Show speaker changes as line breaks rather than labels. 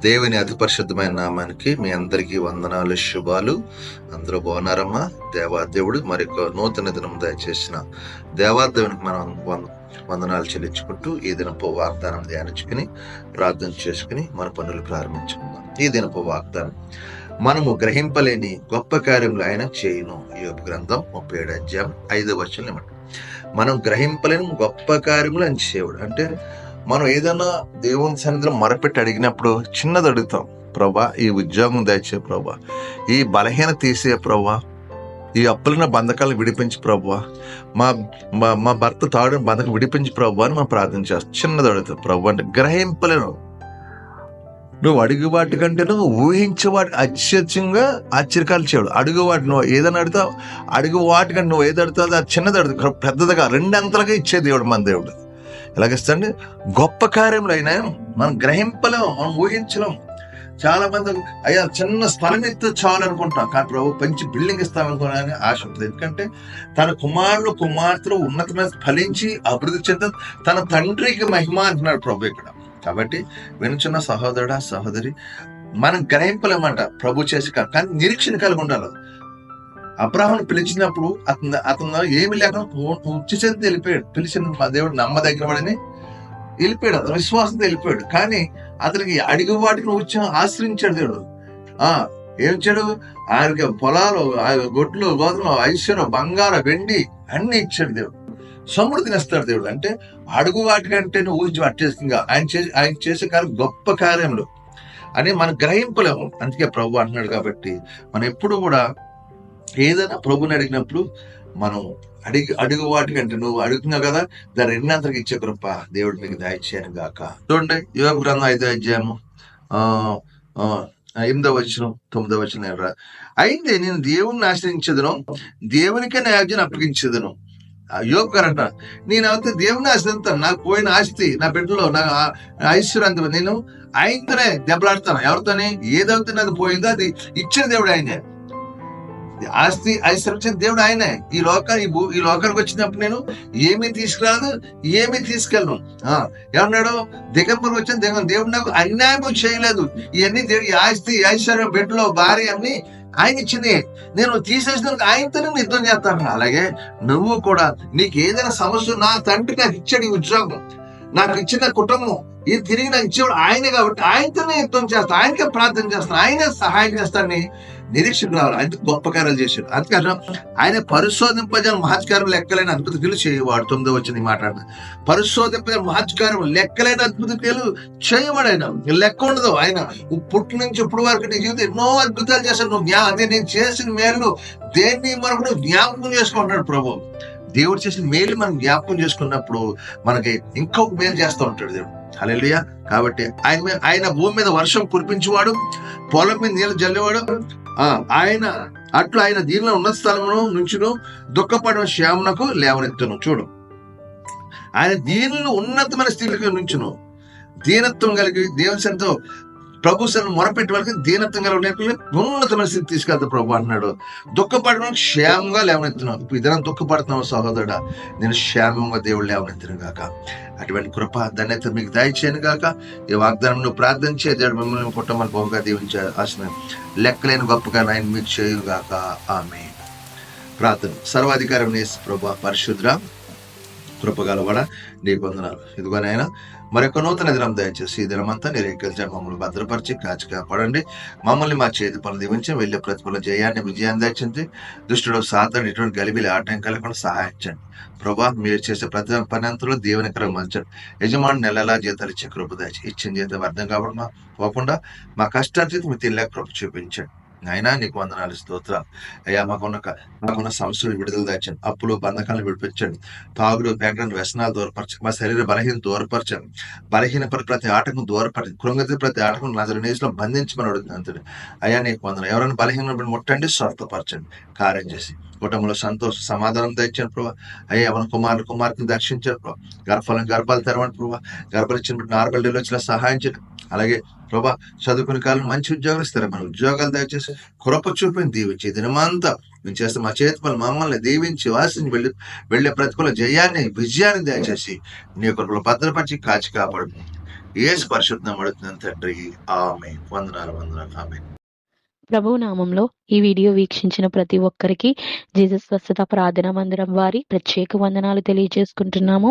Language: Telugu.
దేవుని అతి పరిశుద్ధమైన నామానికి మీ అందరికీ వందనాలు శుభాలు. అందరూ బాగున్నారమ్మా? దేవాదేవుడు మరొక నూతన దినం దయచేసిన దేవాదేవునికి మనం వందనాలు చెల్లించుకుంటూ ఈ దినపు వాగ్దానం ధ్యానించుకుని ప్రార్థన చేసుకుని మన పనులు ప్రారంభించుకుందాం. ఈ దినపు వాగ్దానం మనము గ్రహింపలేని గొప్ప కార్యములు ఆయన చేయును. ఈ గ్రంథం ముప్పై ఏడు అధ్యాయం ఐదు వచ్చిన మనం గ్రహింపలేని గొప్ప కార్యములు అని చేయడు. అంటే మనం ఏదైనా దేవుని సన్నిధిలో మరపెట్టి అడిగినప్పుడు చిన్నది అడుగుతాం ప్రభా ఈ ఉద్యోగం దయచే ప్రభా ఈ బలహీన తీసే ప్రభా ఈ అప్పులను బంధకాలను విడిపించి ప్రభా మా మా మా భర్త తాడు బంధకం విడిపించి ప్రభు అని మనం ప్రార్థన చేస్తాం. చిన్నది అడుగుతాం ప్రభు అంటే గ్రహింపలేను. నువ్వు అడుగు వాటి కంటే నువ్వు ఊహించే వాటి అత్యత్యంగా ఆశ్చర్యకాలు చేయడు. అడుగు వాటి నువ్వు ఏదైనా అడుగుతావు అడుగు వాటి కంటే నువ్వు ఏది అడుగుతావు అది చిన్నది అడుగుతావు. పెద్దదిగా రెండంతలుగా ఇచ్చే దేవుడు మన దేవుడు. ఎలాగిస్తాండి గొప్ప కార్యములు అయినా మనం గ్రహింపలేం మనం ఊహించలేం చాలా మంది అయ్యా చిన్న స్థలం ఇస్తే చాలు అనుకుంటాం కానీ ప్రభు మంచి బిల్డింగ్ ఇస్తామనుకున్నాను ఆశ ఉంటుంది ఎందుకంటే తన కుమారుడు కుమార్తెలు ఉన్నతమైన ఫలించి అభివృద్ధి చెంద తన తండ్రికి మహిమ అంటున్నాడు ప్రభు ఇక్కడ. కాబట్టి వినుచున్న సహోదరుడా సహోదరి మనం గ్రహింపలేమంట ప్రభు చేసి కానీ నిరీక్షణ కలిగి ఉండాలి. అబ్రాహ్మణ్ పిలిచినప్పుడు అతను అతను ఏమి లేకుండా ఉచ్చిచేతి వెళ్ళిపోయాడు. పిలిచిన మా దేవుడు నమ్మదగిన వాడని వెళ్ళిపోయాడు. అతను విశ్వాసంతో వెళ్ళిపోయాడు. కానీ అతనికి అడిగి వాటిని వచ్చి ఆశ్రయించాడు దేవుడు. ఆ ఏం చేయడు ఆయనకి పొలాలు ఆయన గొడ్లు గోధుమ ఐశ్వర్యం బంగారం వెండి అన్ని ఇచ్చాడు దేవుడు. సమృద్ధిని ఇస్తాడు దేవుడు. అంటే అడుగు వాటికంటే నువ్వు ఊహించి అట్టేసిందిగా ఆయన చేసి ఆయన చేసే కార్యం గొప్ప కార్యములు. అని మనం గ్రహింపలేము. అందుకే ప్రభు అంటున్నాడు కాబట్టి మనం ఎప్పుడు కూడా ఏదైనా ప్రభుని అడిగినప్పుడు మనం అడిగి అడుగు వాటికంటే నువ్వు అడుగుతున్నావు కదా దాని రెండంతరికి ఇచ్చే కృప దేవుడు మీకు దయచేయను గాక. చూడండి యోగ గ్రంథం ఐదో అధ్యాయము ఆ ఆ, ఎనిమిదో వచ్చిన తొమ్మిదో వచ్చిన అయితే నేను దేవుణ్ణి ఆశ్రయించదును దేవునికే నా యాజ్ఞను అప్పగించదును యోగ గారు అంట నేను అయితే దేవుని ఆశ్రయిస్తాను నాకు పోయిన ఆస్తి నా బిడ్డలో నా ఐశ్వర్యంతో నేను ఆయనతోనే దెబ్బలాడతాను ఎవరితోనే? ఏదైతే నాది పోయిందో అది ఇచ్చిన దేవుడు ఆయనే. ఆస్తి ఐశ్వర్యం దేవుడు ఆయనే. ఈ లోక ఈ భూ ఈ లోకానికి వచ్చినప్పుడు నేను ఏమీ తీసుకురాదు ఏమీ తీసుకెళ్ళను. ఆ, ఏమన్నాడు? దిగంబరం వచ్చిన దేవుడు దేవుడు నాకు అన్యాయం చేయలేదు. ఇవన్నీ దేవుడు ఆస్తి ఐశ్వర్యం బిడ్డలో భార్య అన్ని ఆయన ఇచ్చింది నేను తీసేసినందుకు ఆయనతోనే నేను యుద్ధం చేస్తాను. అలాగే నువ్వు కూడా నీకు ఏదైనా సమస్య నా తండ్రి నాకు ఇచ్చాడు ఈ ఉద్యోగం. నాకు ఇచ్చిన కుటుంబం ఇది తిరిగి నాకు ఇచ్చేవాడు ఆయనే కాబట్టి ఆయనతోనే యుద్ధం చేస్తాను ఆయనకే ప్రార్థన చేస్తాను ఆయనే సహాయం చేస్తానని నిరీక్షకు రావాలి. ఆయన గొప్ప కార్యాలు చేశాడు. అందుకని ఆయన పరిశోధింపజన మహత్కారం లెక్కలేని అద్భుత క్రియలు చేయవాడు. తొమ్మిదో వచ్చింది మాట్లాడిన పరిశోధింపజన మహత్కారం లెక్కలేని అద్భుత క్రియలు చేయవాడు ఆయన. లెక్క ఉండదు ఆయన. పుట్టు నుంచి ఇప్పుడు వరకు నీ జీవితం ఎన్నో అద్భుతాలు చేశాడు. నువ్వు జ్ఞా అదే నేను చేసిన మేలు దేన్ని మనకు నువ్వు జ్ఞాపకం చేసుకుంటున్నాడు ప్రభు. దేవుడు చేసిన మేలు మనం జ్ఞాపకం చేసుకున్నప్పుడు మనకి ఇంకొక మేలు చేస్తూ ఉంటాడు దేవుడు. హల్లెలూయా. కాబట్టి ఆయన మీద ఆయన భూమి మీద వర్షం కురిపించేవాడు పొలం మీద నీళ్ళు జల్లేవాడు. ఆ ఆయన అట్లా ఆయన దీనిలో ఉన్న స్థలమును నుంచును దుఃఖపడిన శ్యామునకు లేవనెత్తును. చూడు. ఆయన దీనిలో ఉన్నతమైన స్థితికి నుంచును. దీనత్వం కలిగి దేవుని ప్రభు సన్ను మొరపెట్టి వాళ్ళకి దీనత్వం కలిగి ఉన్నతమైన స్థితి తీసుకెళ్తా ప్రభు అంటున్నాడు. దుఃఖపడడం క్షేమంగా లేవనెత్తున్నావు ఇప్పుడు ఇద్దరం దుఃఖపడుతున్నావు సహోదరుడా. నేను క్షేమంగా దేవుడు లేవనెత్తిన గాక. అటువంటి కృప ధన్యత మీకు దయచేయను గాక. ఈ వాగ్దానం నువ్వు ప్రార్థించే దేవుడు మిమ్మల్ని కుటుంబాలు బహుగా దీవించే ఆశ లెక్కలేని గొప్పగా నాయన మీరు చేయుగాక. ఆమె ప్రార్థన. సర్వాధికారం నేసి ప్రభా పరిశుద్ర కృపగలవడ? నీ వందనాలు. ఇదిగోనైనా నాయన మరొక నూతన దినం దయచేసి ఈ దినమంతా నీ రేఖల్చాడు మమ్మల్ని భద్రపరిచి కాచి కాపాడండి. మమ్మల్ని మా చేతి పనులు దీవించి వెళ్ళే ప్రతిఫల జయాన్ని విజయాన్ని దయచింది దుష్టుడు సాధన ఇటువంటి గలిబిలి ఆటం కూడా సహాయించండి ప్రభా మీరు చేసే ప్రతి పని అంతలో దీవెనకరం మంచండి యజమాని నెలలా జీతాలు ఇచ్చే కృప దయచి ఇచ్చిన జీతం అర్థం కావడం పోకుండా మా కష్టార్జితం మీ కృప చూపించండి. అయినా నీకు వందనాలు స్తోత్రాలు. అయ్యా మాకున్న క- మాకున్న సమస్యలు విడుదల దాచండి. అప్పులు బంధకాలను విడిపించండి. తాగుడు బ్యాక్గ్రౌండ్ వ్యసనాలు దూరపరచండి. మా శరీర బలహీన దూరపరచండి. బలహీన ప్రతి ఆటకు దూరపరచండి. కృంగతి ప్రతి ఆటకు నా నేజ్లో బంధించమని అడుగుతుంది అయ్యా నీకు వందన ఎవరైనా బలహీన ముట్టండి స్వస్థపరచండి కార్యం చేసి. కుటుంబంలో సంతోష సమాధానం తెచ్చాను ప్రభా. అయ్యా ఎవరి కుమారులు కుమార్తెను దర్శించారు ప్రభా. గర్భాలను గర్భాలు తెరవండి ప్రభా. గర్భలు ఇచ్చిన నార్మల్ డెలివరీలో సహాయం చేయండి. అలాగే ప్రభా చదువుకునే కాలం మంచి ఉద్యోగాలు ఇస్తారు? మన ఉద్యోగాలు దయచేసి కృప చూపిని దీవించి దినమంతా మేము చేస్తే మా చేతి పనులు మమ్మల్ని దీవించి వాసిని వెళ్ళి వెళ్ళే ప్రతికూల జయాన్ని విజయాన్ని దయచేసి నీ కృపలో భద్రపరిచి కాచి కాపాడు. ఏసు స్పర్శుద్ధం అడుగుతున్నాను తండ్రి. ఆమె వందనాలు వందనాలు. ఆమె
ప్రభు నామంలో ఈ వీడియో వీక్షించిన ప్రతి ఒక్కరికి జీసస్ స్వస్థత ప్రార్థన మందిరం వారి ప్రత్యేక వందనాలు తెలియజేసుకుంటున్నాము.